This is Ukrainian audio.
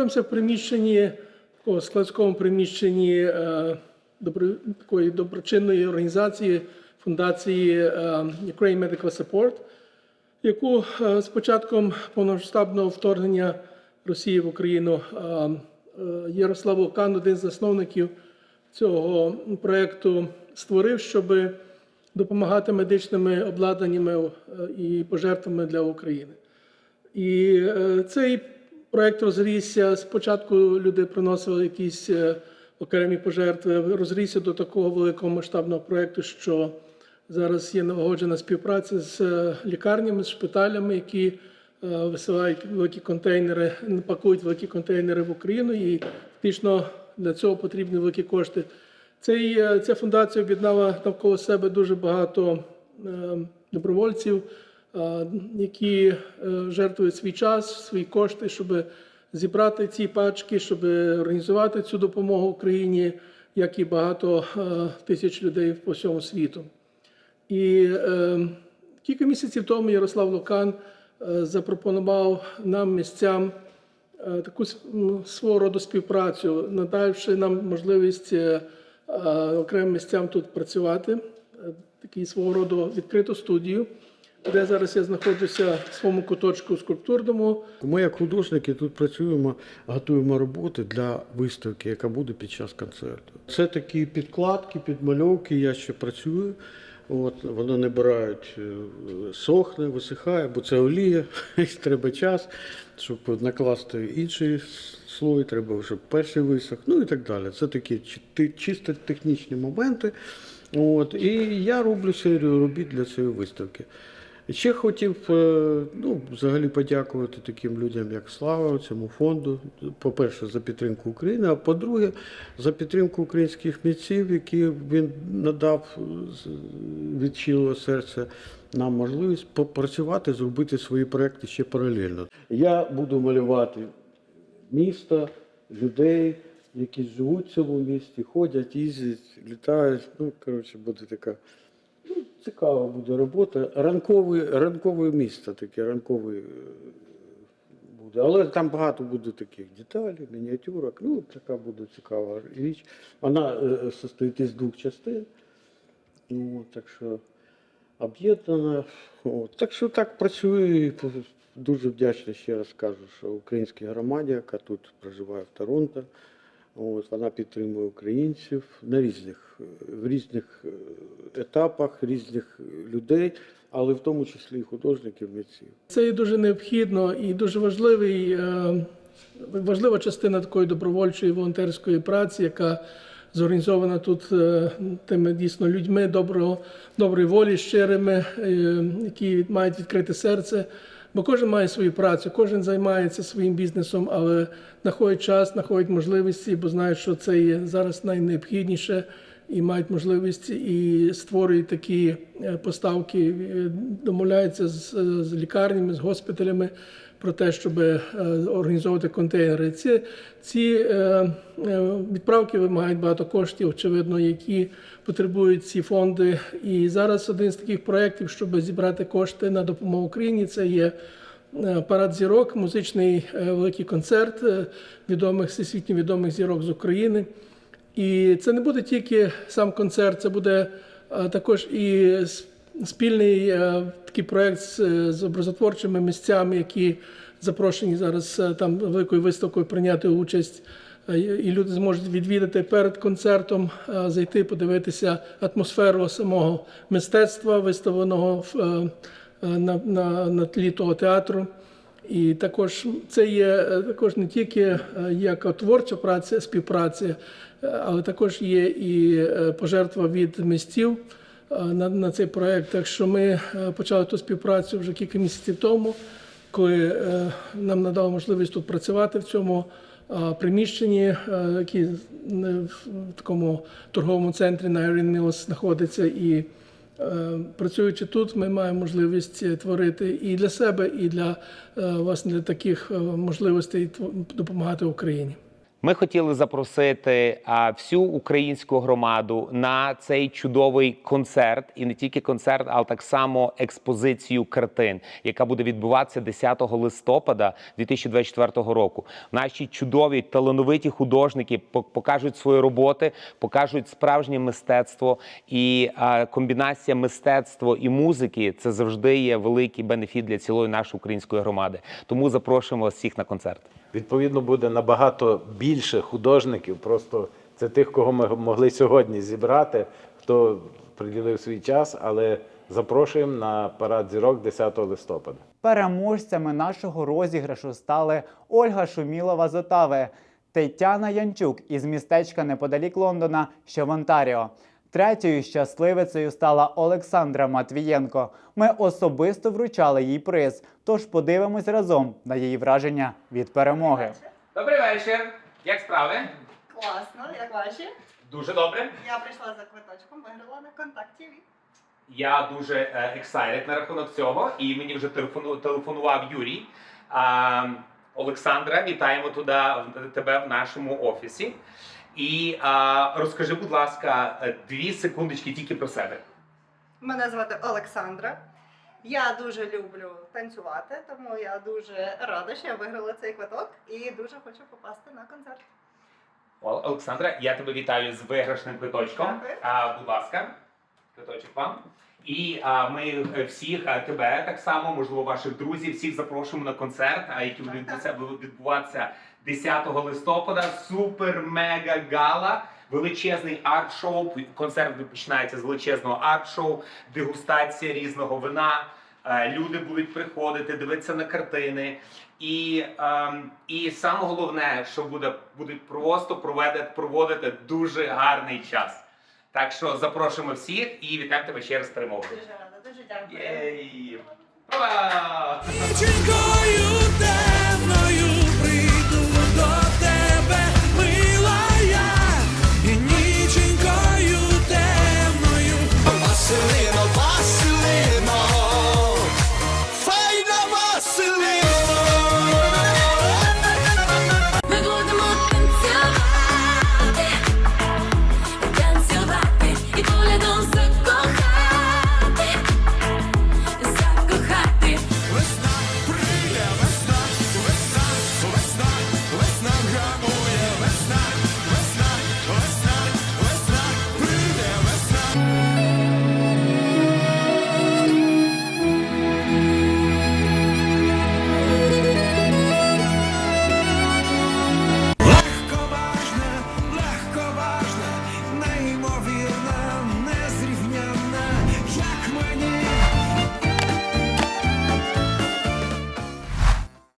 знаходимося в приміщенні, такого складському приміщенні е, такої доброчинної організації фундації е, Ukraine Medical Support, яку е, з початком повномасштабного вторгнення Росії в Україну Ярослав Лукан, один з засновників цього проєкту, створив, щоб допомагати медичними обладнаннями і пожертвами для України. І цей проект розрісся. Спочатку люди приносили якісь е, окремі пожертви, розрісся до такого великого масштабного проекту, що зараз є налагоджена співпраця з е, лікарнями, з шпиталями, які е, висилають великі контейнери, пакують великі контейнери в Україну, і фактично для цього потрібні великі кошти. Цей, ця фундація об'єднала навколо себе дуже багато добровольців, які е, жертвують свій час, свої кошти, щоб зібрати ці пачки, щоб організувати цю допомогу Україні, як і багато е, тисяч людей по всьому світу. І е, кілька місяців тому Ярослав Лукан е, запропонував нам місцям е, таку свого роду співпрацю, надавши нам можливість е, е, окремим місцям тут працювати, е, такий свого роду відкриту студію, де зараз я знаходжуся в своєму куточку скульптурному. Ми, як художники, тут працюємо, готуємо роботи для виставки, яка буде під час концерту. Це такі підкладки, підмальовки. Я ще працюю. От, воно набирають, е, сохне, висихає, бо це олія, треба час, щоб накласти інший слой, треба, щоб перший висох, ну і так далі. Це такі чисто технічні моменти. От, і я роблю серію робіт для цієї виставки. Ще хотів е, ну, взагалі подякувати таким людям, як Слава, цьому фонду. По-перше, за підтримку України, а по-друге, за підтримку українських митців, які він надав е, від щирого серця нам можливість попрацювати, зробити свої проекти ще паралельно. Я буду малювати міста, людей, які живуть в цьому місті, ходять, їздять, літають. Ну, коротше, буде така. Цікава буде робота. Ранковий, ранкове місто таке, ранковий е, буде. Але там багато буде таких деталей, мініатюрок. Ну, така буде цікава річ. Вона е, состоїть із двох частин. Ну, так що об'єднана. Так що так працює. Дуже вдячний ще раз кажу, що українській громаді, яка тут проживає в Торонто. От, вона підтримує українців на різних, в різних е, етапах, різних людей, але в тому числі і художників, митців. Це є дуже необхідно і дуже важливий, е, важлива частина такої добровольчої волонтерської праці, яка зорганізована тут е, тими дійсно людьми доброго, доброї волі, щирими, які мають відкрите серце. Бо кожен має свою працю, кожен займається своїм бізнесом, але знаходить час, знаходить можливості, бо знають, що це є зараз найнеобхідніше і мають можливість і створюють такі е, поставки, е, домовляються з, е, з лікарнями, з госпіталями про те, щоб е, організовувати контейнери. Ці, ці е, е, відправки вимагають багато коштів, очевидно, які потребують ці фонди. І зараз один з таких проєктів, щоб зібрати кошти на допомогу Україні, це є. Парад зірок, музичний великий концерт відомих всесвітньо відомих зірок з України. І це не буде тільки сам концерт, це буде також і спільний е, такий проект з, е, з образотворчими місцями, які запрошені зараз е, там великою виставкою прийняти участь. І люди зможуть відвідати перед концертом, зайти, подивитися атмосферу самого мистецтва, виставленого на, на, на тлі того театру. І також це є також не тільки як творча праця, співпраця, але також є і пожертва від містів е, на, на цей проект. Так що ми е, почали ту співпрацю вже кілька місяців тому, коли е, нам надали можливість тут працювати в цьому е, приміщенні, е, яке в такому торговому центрі на Erin Mills знаходиться. І Е, Працюючи тут, ми маємо можливість е, творити і для себе, і для е, власне для таких е, можливостей допомагати Україні. Ми хотіли запросити всю українську громаду на цей чудовий концерт, і не тільки концерт, але так само експозицію картин, яка буде відбуватися 10 листопада 2024 року. Наші чудові талановиті художники покажуть свої роботи, покажуть справжнє мистецтво і комбінація мистецтва і музики це завжди є великий бенефіт для цілої нашої української громади. Тому запрошуємо вас всіх на концерт. Відповідно, буде набагато більше художників. Просто це тих, кого ми могли сьогодні зібрати, хто приділив свій час, але запрошуємо на парад зірок 10 листопада. Переможцями нашого розіграшу стали Ольга Шумілова з Отави, Тетяна Янчук із містечка неподалік Лондона, що в Онтаріо. Третьою щасливицею стала Олександра Матвієнко. Ми особисто вручали їй приз. Тож подивимось разом на її враження від перемоги. Добрий вечір. Як справи? Класно, як ваші? Дуже добре. Я прийшла за квиточком, виграла на контакт. Я дуже ексайред на рахунок цього, і мені вже телефону, телефонував Юрій. А, Олександра, вітаємо туди тебе в нашому офісі. І а, розкажи, будь ласка, е, дві секундочки тільки про себе. Мене звати Олександра. Я дуже люблю танцювати, тому я дуже рада, що я виграла цей квиток і дуже хочу попасти на концерт. Олександра, я тебе вітаю з виграшним квиточком. Дякую. А, будь ласка, квиточок вам. І а, ми е, всіх а, тебе так само, можливо, ваших друзів, всіх запрошуємо на концерт, а який Так, відбуватися, буде відбуватися 10 листопада. Супер мега гала. Величезний арт-шоу. Концерт починається з величезного арт-шоу, дегустація різного вина. Е, Люди будуть приходити, дивитися на картини. І, ем, і саме головне, що буде, будуть просто проводити, проводити дуже гарний час. Так що запрошуємо всіх і вітаємо тебе ще раз з перемогою. Дуже рада, дуже дякую. Єй!